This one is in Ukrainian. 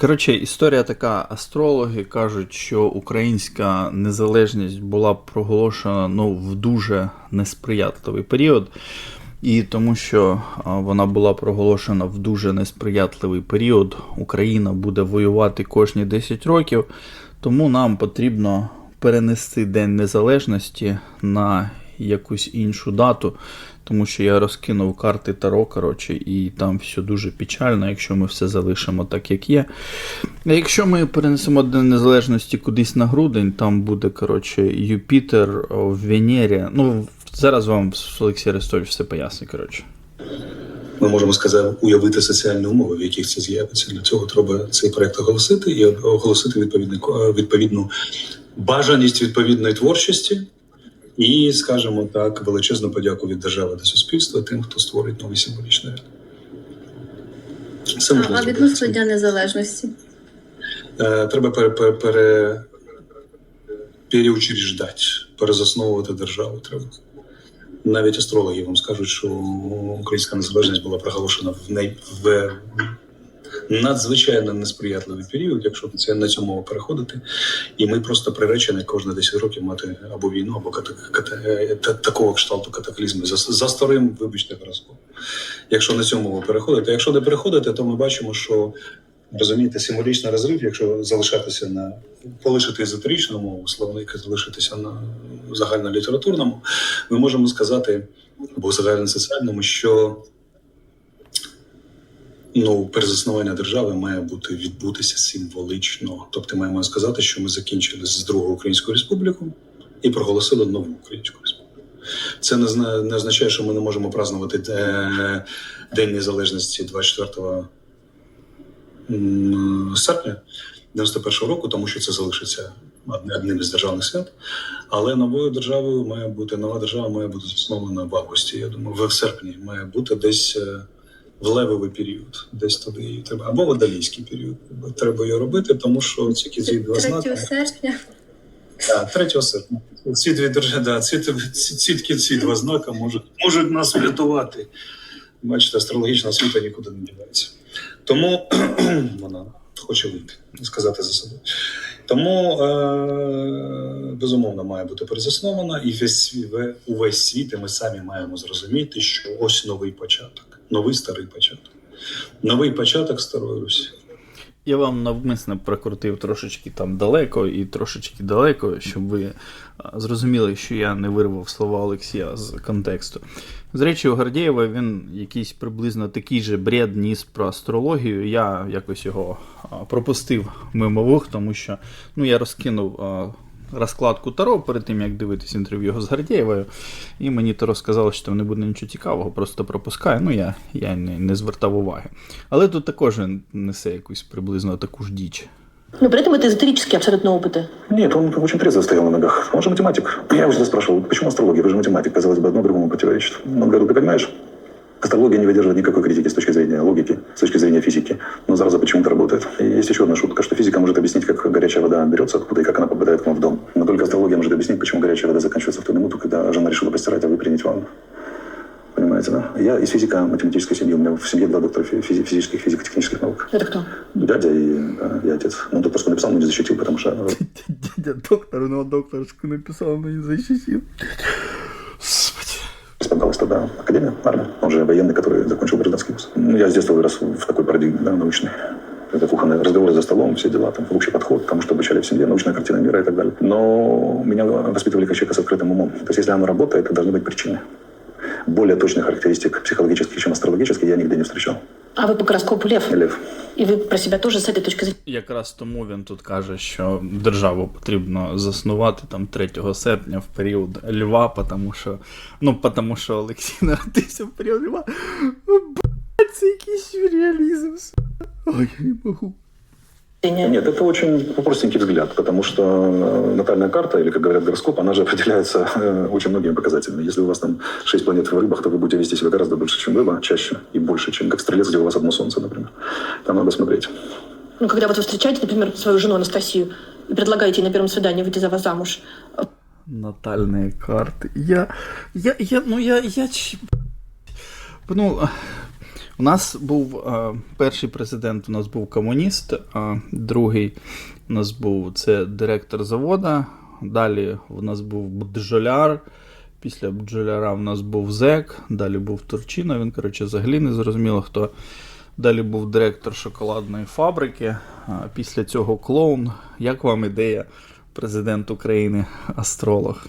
Коротше, історія така: астрологи кажуть, що українська незалежність була проголошена ну, в дуже несприятливий період. І тому що вона була проголошена в дуже несприятливий період, Україна буде воювати кожні 10 років, тому нам потрібно перенести День Незалежності на якусь іншу дату, тому що я розкинув карти Таро, коротше, і там все дуже печально, якщо ми все залишимо так, як є. А якщо ми перенесемо День Незалежності кудись на грудень, там буде, коротше, Юпітер в Венері. Ну, зараз вам Олексій Арестович все пояснить, коротше. Ми можемо сказати, уявити соціальні умови, в яких це з'явиться. Для цього треба цей проект оголосити і оголосити відповідну, бажаність відповідної творчості. І, скажімо так, величезну подяку від держави до суспільства тим, хто створить новий символічний ряд. Це можна А відносно Дня Незалежності. Е, Треба пере, пере, пере, переучреждати, перезасновувати державу. Треба. Навіть астрологи вам скажуть, що українська незалежність була проголошена в, най... в надзвичайно несприятливий період, якщо це на цю мову переходити. І ми просто приречені кожні 10 років мати або війну, або ката... ката... е, та- такого кшталту катаклізму за, за старим, вибачте, гороскопом. Якщо на цю мову переходити. Якщо не переходити, то ми бачимо, що розумієте, символічний розрив, якщо залишатися на полишити езотеричну мову, словники залишитися на загальнолітературному, ми можемо сказати або загальносоціальному, що ну, перезаснування держави має бути відбутися символічно. Тобто, маємо сказати, що ми закінчили з Другою Українською Республікою і проголосили нову Українську Республіку. Це не, не означає, що ми не можемо празднувати е, День Незалежності 24 серпня 91-го року, тому що це залишиться одним із державних свят. Але новою державою має бути нова держава має бути заснована в августі. Я думаю, в серпні має бути десь е, в левовий період, десь туди її треба, або в водолійський період. Треба її робити, тому що ці ці два 3 серпня. Так, 3 серпня. Ці дві держави, да, ці, ці, ці, ці, ці два знака можуть, можуть нас врятувати. Бачите, астрологічна освіта нікуди не дівається. Тому вона хоче вийти, сказати за себе. Тому е, безумовно має бути перезаснована, і весь увесь світ, і ми самі маємо зрозуміти, що ось новий початок, новий старий початок. Новий початок старої Русі. Я вам навмисно прокрутив трошечки там далеко і трошечки далеко, щоб ви зрозуміли, що я не вирвав слова Олексія з контексту. З речі, у Гордєєва він якийсь приблизно такий же бред ніс про астрологію. Я якось його пропустив мимо вух, тому що ну, я розкинув а, розкладку Таро перед тим, як дивитись інтерв'ю його з Гордєєвою. І мені Таро сказало, що там не буде нічого цікавого, просто пропускаю. Ну, я, я не, не звертав уваги. Але тут також він несе якусь приблизно таку ж діч. Но при этом это эзотерические абсолютно опыты. Нет, он очень трезво стоял на ногах. Он же математик. Я его всегда спрашивал, почему астрология? Вы же математик. Казалось бы, одно другому противоречит. Он говорил, ты понимаешь, астрология не выдерживает никакой критики с точки зрения логики, с точки зрения физики. Но зараза почему-то работает. И есть еще одна шутка, что физика может объяснить, как горячая вода берется откуда и как она попадает к вам в дом. Но только астрология может объяснить, почему горячая вода заканчивается в ту минуту, когда жена решила постирать, а вы принять ванну. Понимаете, да? Я из физико-математической семьи. У меня в семье два доктора фи- физи- физических, физико-технических наук. Это кто? Дядя и, да, и отец. Ну, докторскую написал, но не защитил, потому что Дядя доктор, ну докторську написав, но не защитив. Располагалась тогда академия, армия. Он же военный, который закончил гражданский вуз. Ну, я с детства вырос в такой парадигме, да, научной. Это кухонные разговоры за столом, все дела, там, общий подход тому, что обучали в семье, научная картина мира и так далее. Но меня воспитывали как человека с открытым умом. То есть, если оно работает, то должны быть причины. Более точных характеристик психологических, чем астрологических, я нигде не встречал. А вы по гороскопу лев. Лев. И вы про себя тоже с этой точки зрения. Якраз тому він тут каже, що державу потрібно заснувати там 3 серпня в період Льва, тому що, ну, тому що Олексій народився в період Льва. Блять, це якийсь сюрреалізм. Ой, я не можу. Нет, это очень простенький взгляд, потому что э, натальная карта, или, как говорят, гороскоп, она же определяется э, очень многими показателями. Если у вас там 6 планет в рыбах, то вы будете вести себя гораздо больше, чем рыба, чаще и больше, чем как стрелец, где у вас одно солнце, например. Там надо смотреть. Ну, когда вот вы встречаете, например, свою жену Анастасию и предлагаете ей на первом свидании выйти за вас замуж, Натальные карты. Я. Я. Я. Ну я. Я. ч- Ну. У нас був е, перший президент, у нас був комуніст, а другий у нас був це директор завода. Далі у нас був бджоляр. Після бджоляра у нас був зек, далі був Турчина. Він, коротше, взагалі не зрозуміло хто. Далі був директор шоколадної фабрики. Після цього клоун. Як вам ідея президент України, астролог?